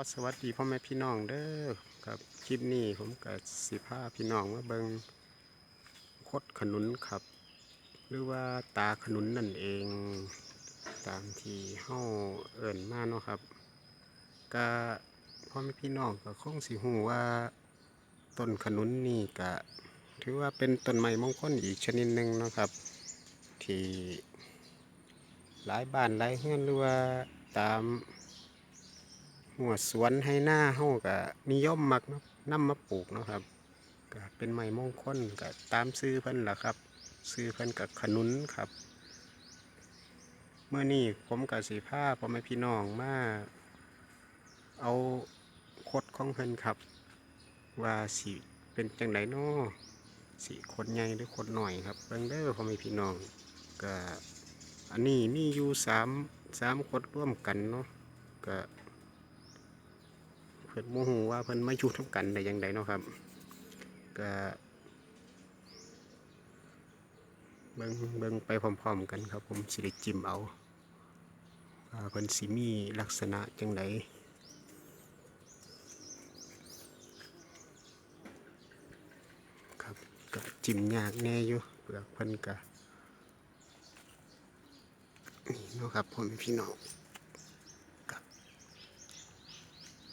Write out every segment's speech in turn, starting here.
อสวัสดีพ่อแม่พี่น้องเด้อครับคลิปนี้ผมกับสิพาพี่น้องมาเบิงคดขนุนครับ หรือว่าตาขนุนนั่นเอง ตามที่เฮาเอิ่นมาเนาะครับก็พ่อแม่พี่น้องก็คงสิหูว่าต้นขนุนนี่ก็ถือว่าเป็นต้นไม้มงคลอีกชนิดหนึ่งนะครับ ที่หลายบ้านหลายเฮือนหรือว่าตาม หัวสวนให้หน้าเฮาก็นิยมมักเนาะนำมาปลูกเนาะครับก็เป็นไม้มงคลก็ตามซื้อเพิ่นล่ะครับ ซื้อเพิ่นกับขนุนครับเมื่อนี้ผมกับสีผ้าพ่อแม่พี่น้องมาเอาคดของเพิ่นครับ ว่าสิเป็นจังไดน้อสิคนใหญ่หรือคนหน่อยครับเบิ่งเด้อพ่อแม่พี่น้องก็อันนี้มีอยู่สามสามคดร่วมกันเนาะก็ เพิ่นโมโหว่าเพิ่นไมาอยู่ทำกันได้ยังไงเนาะครับก็เบิ่งเบิ่งไปพร้อมๆกันครับ ผมสิได้จิ้มเอาว่าเพิ่นสิมีลักษณะจังไดครับก็จิ้มยากแน่อยู่เปลือกเพิ่นก็นี่เนาะครับพ่อแม่พี่น้อง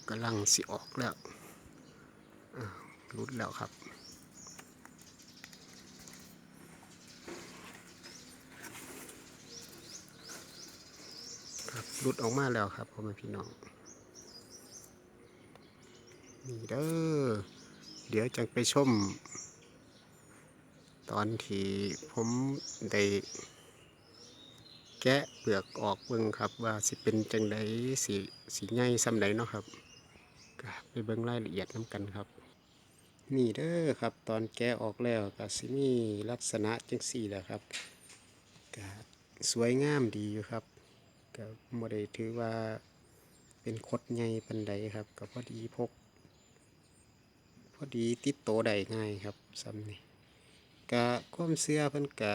กำลังสิออกแล้วรุดแล้วครับครับรุดออกมาแล้วครับพ่อแม่พี่น้องนี่เด้อเดี๋ยวจะไปชม ตอนที่ผมได้แกะเปลือกออกเบิ่งครับว่าสิเป็นจังไดสีสีใหญ่ซ้ำใดเนาะครับ ไปเบิ่งรายละเอียดน้ำกันครับ นี่เด้อครับ ตอนแกะออกแล้วก็สิมีลักษณะจังสี่แหละครับก็สวยงามดีอยู่ครับก็บ่ได้ถือว่าเป็นคดใหญ่ปานใดครับก็พอดีพก พอดีติดโตได้ง่ายครับซ้ำนี่ก็ความเสื้อเพิ่นก็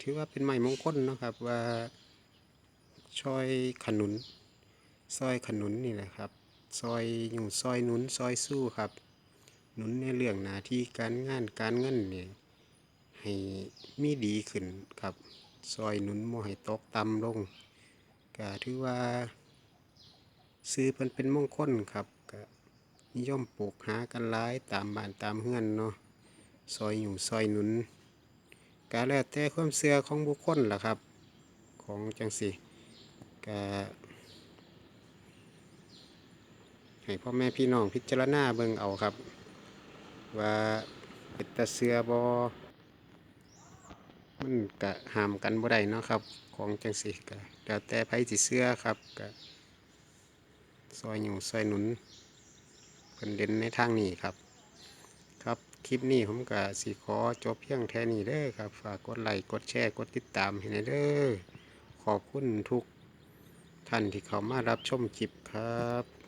ถือว่าเป็นไม้มงคลเนาะครับว่าช่อยขนุนซอยขนุนนี่แหละครับ ซอยอยู่ซอยหนุนซอยสู้ครับ หนุนในเรื่องหน้าที่การงานการเงินเนี่ยให้มีดีขึ้นครับ ซอยหนุนโมให้ตกต่ำลงก็ถือว่า ซื้อเพิ่นเป็นมงคลครับก็นิยมปลูกหากันหลายตามบ้านตามเฮือนเนาะซอยอยู่ซอยหนุนก็แล้วแต่ความเชื่อของบุคคลล่ะครับ ของจังสิก็ ให้พ่อแม่พี่น้องพิจารณาเบิ่งเอาครับ ว่าเป็นตาเสือบอมันกะห้ามกันบ่ได้เนาะครับ ของจังสิกะแล้วแต่ไผสิเสือครับกะซอยอยู่ซอยหนุนเป็นเด่นในทางนี้ครับ ครับคลิปนี้ผมกะสิขอจบเพียงแค่นี้เด้อครับฝากกดไลค์กดแชร์กดติดตามให้หน่อยเด้อขอบคุณทุกท่านที่เข้ามารับชมคลิปครับ